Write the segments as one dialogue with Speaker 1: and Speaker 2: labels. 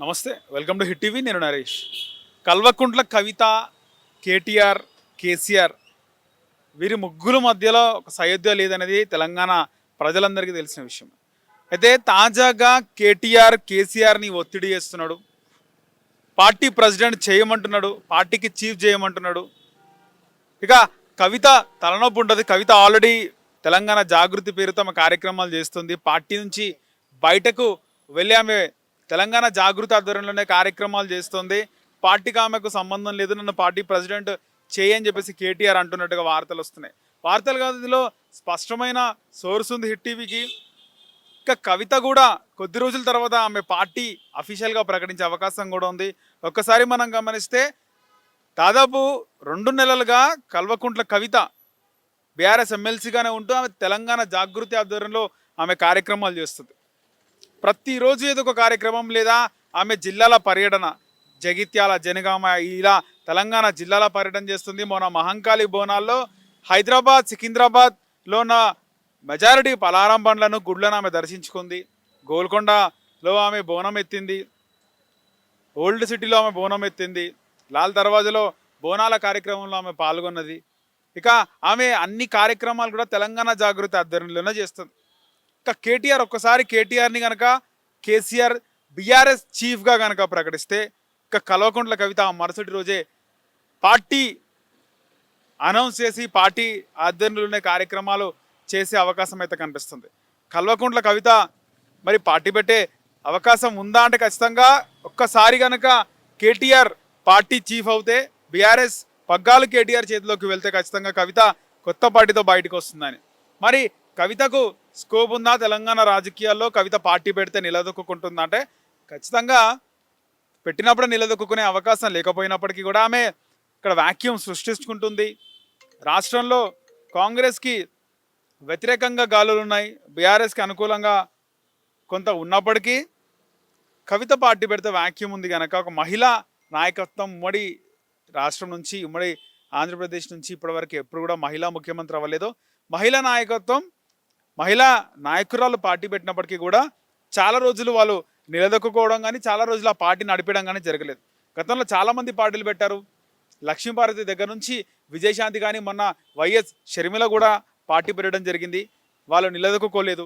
Speaker 1: నమస్తే welcome to hit TV నేను నరేష్. కల్వకుంట్ల కవిత కేటీఆర్ కేసీఆర్ వీరి ముగ్గురు మధ్యలో ఒక సయోధ్య లేదనేది తెలంగాణ ప్రజలందరికీ తెలిసిన విషయం. అయితే తాజాగా కేటీఆర్ కేసీఆర్ని ఒత్తిడి చేస్తున్నాడు. పార్టీ ప్రెసిడెంట్ చేయమంటున్నాడు పార్టీకి చీఫ్ చేయమంటున్నాడు. ఇక కవిత తలనొప్పి ఉంటుంది. కవిత ఆల్రెడీ తెలంగాణ జాగృతి పేరుతో ఆమె కార్యక్రమాలు చేస్తుంది. పార్టీ నుంచి బయటకు వెళ్ళి ఆమె తెలంగాణ జాగృతి ఆధ్వర్యంలోనే కార్యక్రమాలు చేస్తుంది. పార్టీకి ఆమెకు సంబంధం లేదు. నన్ను పార్టీ ప్రెసిడెంట్ చేయని చెప్పేసి కేటీఆర్ అంటున్నట్టుగా వార్తలు వస్తున్నాయి. వార్తలు కాదు ఇందులో స్పష్టమైన సోర్స్ ఉంది హిట్ టీవీకి. ఇంకా కవిత కూడా కొద్ది రోజుల తర్వాత ఆమె పార్టీ అఫీషియల్గా ప్రకటించే అవకాశం కూడా ఉంది. ఒక్కసారి మనం గమనిస్తే దాదాపు రెండు నెలలుగా కల్వకుంట్ల కవిత బీఆర్ఎస్ ఎమ్మెల్సీగానే ఉంటూ ఆమె తెలంగాణ జాగృతి ఆధ్వర్యంలో ఆమె కార్యక్రమాలు చేస్తుంది. ప్రతిరోజు ఏదో ఒక కార్యక్రమం లేదా ఆమె జిల్లాల పర్యటన జగిత్యాల జనగామ ఇలా తెలంగాణ జిల్లాల పర్యటన చేస్తుంది. మొన్న మహంకాళి బోనాల్లో హైదరాబాద్ సికింద్రాబాద్లో ఉన్న మెజారిటీ పలారం బండ్లను గుడ్లను ఆమె దర్శించుకుంది. గోల్కొండలో ఆమె బోనం ఎత్తింది. ఓల్డ్ సిటీలో ఆమె బోనం ఎత్తింది. లాల్ దర్వాజలో బోనాల కార్యక్రమంలో ఆమె పాల్గొన్నది. ఇక ఆమె అన్ని కార్యక్రమాలు కూడా తెలంగాణ జాగృతి ఆధ్వర్యంలోనే చేస్తుంది. ఇక కేటీఆర్ ఒక్కసారి కేటీఆర్ని కనుక కేసీఆర్ బీఆర్ఎస్ చీఫ్గా కనుక ప్రకటిస్తే ఇక కల్వకుంట్ల కవిత మరుసటి రోజే పార్టీ అనౌన్స్ చేసి పార్టీ ఆధ్వర్యంలోనే కార్యక్రమాలు చేసే అవకాశం అయితే కనిపిస్తుంది. కల్వకుంట్ల కవిత మరి పార్టీ పెట్టే అవకాశం ఉందా అంటే ఖచ్చితంగా ఒక్కసారి కనుక కేటీఆర్ పార్టీ చీఫ్ అవుతే బీఆర్ఎస్ పగ్గాలు కేటీఆర్ చేతిలోకి వెళ్తే ఖచ్చితంగా కవిత కొత్త పార్టీతో బయటకు వస్తుందని. మరి కవితకు స్కోప్ ఉందా తెలంగాణ రాజకీయాల్లో? కవిత పార్టీ పెడితే నిలదొక్కుంటుందా అంటే ఖచ్చితంగా పెట్టినప్పుడు నిలదొక్కునే అవకాశం లేకపోయినప్పటికీ కూడా ఆమె ఇక్కడ వాక్యూమ్ సృష్టించుకుంటుంది. రాష్ట్రంలో కాంగ్రెస్కి వ్యతిరేకంగా గాలులు ఉన్నాయి. బీఆర్ఎస్కి అనుకూలంగా కొంత ఉన్నప్పటికీ కవిత పార్టీ పెడితే వాక్యూమ్ ఉంది కనుక ఒక మహిళా నాయకత్వం ఉమ్మడి రాష్ట్రం నుంచి ఉమ్మడి ఆంధ్రప్రదేశ్ నుంచి ఇప్పటివరకు ఎప్పుడు కూడా మహిళా ముఖ్యమంత్రి అవ్వలేదు. మహిళా నాయకత్వం మహిళా నాయకురాలు పార్టీ పెట్టినప్పటికీ కూడా చాలా రోజులు వాళ్ళు నిలదొక్కుకోవడం కానీ చాలా రోజులు ఆ పార్టీ నడిపడం కానీ జరగలేదు. గతంలో చాలామంది పార్టీలు పెట్టారు. లక్ష్మీభారతి దగ్గర నుంచి విజయశాంతి కానీ మొన్న వైఎస్ షర్మిల కూడా పార్టీ పెట్టడం జరిగింది. వాళ్ళు నిలదొక్కుకోలేదు.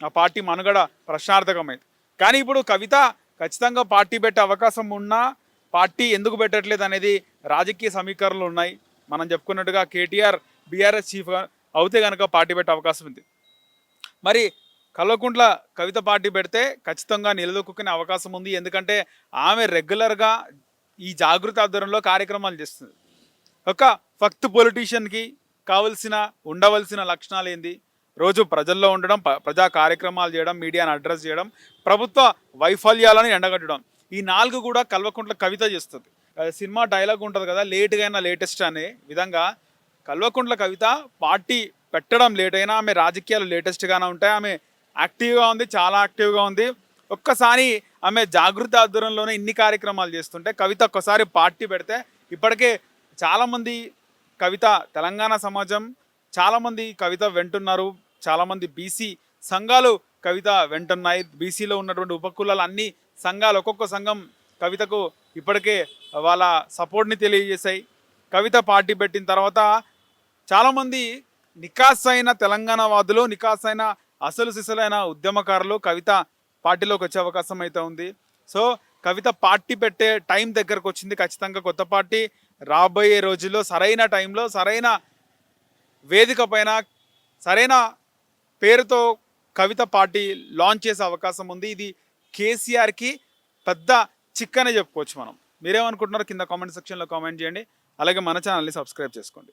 Speaker 1: ఆ పార్టీ మనుగడ ప్రశ్నార్థకమైంది. కానీ ఇప్పుడు కవిత ఖచ్చితంగా పార్టీ పెట్టే అవకాశం ఉన్నా పార్టీ ఎందుకు పెట్టట్లేదు అనేది రాజకీయ సమీకరణలు ఉన్నాయి. మనం చెప్పుకున్నట్టుగా కేటీఆర్ బీఆర్ఎస్ చీఫ్ అవుతే కనుక పార్టీ పెట్టే అవకాశం ఉంది. మరి కల్వకుంట్ల కవిత పార్టీ పెడితే ఖచ్చితంగా నిలదొక్కునే అవకాశం ఉంది. ఎందుకంటే ఆమె రెగ్యులర్గా ఈ జాగృతి ఆధ్వర్యంలో కార్యక్రమాలు చేస్తుంది. ఒక ఫక్త్ పొలిటీషియన్కి కావలసిన ఉండవలసిన లక్షణాలు ఏంది? రోజు ప్రజల్లో ఉండడం ప్రజా కార్యక్రమాలు చేయడం మీడియాను అడ్రస్ చేయడం ప్రభుత్వ వైఫల్యాలను ఎండగట్టడం. ఈ నాలుగు కూడా కల్వకుంట్ల కవిత చేస్తుంది. సినిమా డైలాగ్ ఉంటుంది కదా లేట్గా అయినా లేటెస్ట్ అనే విధంగా కల్వకుంట్ల కవిత పార్టీ పెట్టడం లేట్ అయినా ఆమె రాజకీయాలు లేటెస్ట్గానే ఉంటాయి. ఆమె యాక్టివ్గా ఉంది చాలా యాక్టివ్గా ఉంది. ఒక్కసారి ఆమె జాగృతి ఆధ్వర్యంలోనే ఇన్ని కార్యక్రమాలు చేస్తుంటే కవిత ఒక్కసారి పార్టీ పెడితే ఇప్పటికే చాలామంది కవిత తెలంగాణ సమాజం చాలామంది కవిత వెంటున్నారు. చాలామంది బీసీ సంఘాలు కవిత వెంటున్నాయి. బీసీలో ఉన్నటువంటి ఉపకులాలు అన్ని సంఘాలు ఒక్కొక్క సంఘం కవితకు ఇప్పటికే వాళ్ళ సపోర్ట్ని తెలియజేశాయి. కవిత పార్టీ పెట్టిన తర్వాత చాలామంది నికాస్ అయిన తెలంగాణ వాదులు నికాస్ అయిన అసలు సిసలైన ఉద్యమకారులు కవిత పార్టీలోకి వచ్చే అవకాశం అయితే ఉంది. సో కవిత పార్టీ పెట్టే టైం దగ్గరకు వచ్చింది ఖచ్చితంగా కొత్త పార్టీ. రాబోయే రోజుల్లో సరైన టైంలో సరైన వేదిక పైన సరైన పేరుతో కవిత పార్టీ లాంచ్ చేసే అవకాశం ఉంది. ఇది కేసీఆర్కి పెద్ద చిక్కనే చెప్పుకోవచ్చు మనం. మీరేమనుకుంటున్నారు కింద కామెంట్ సెక్షన్లో కామెంట్ చేయండి. అలాగే మన ఛానల్ని సబ్స్క్రైబ్ చేసుకోండి.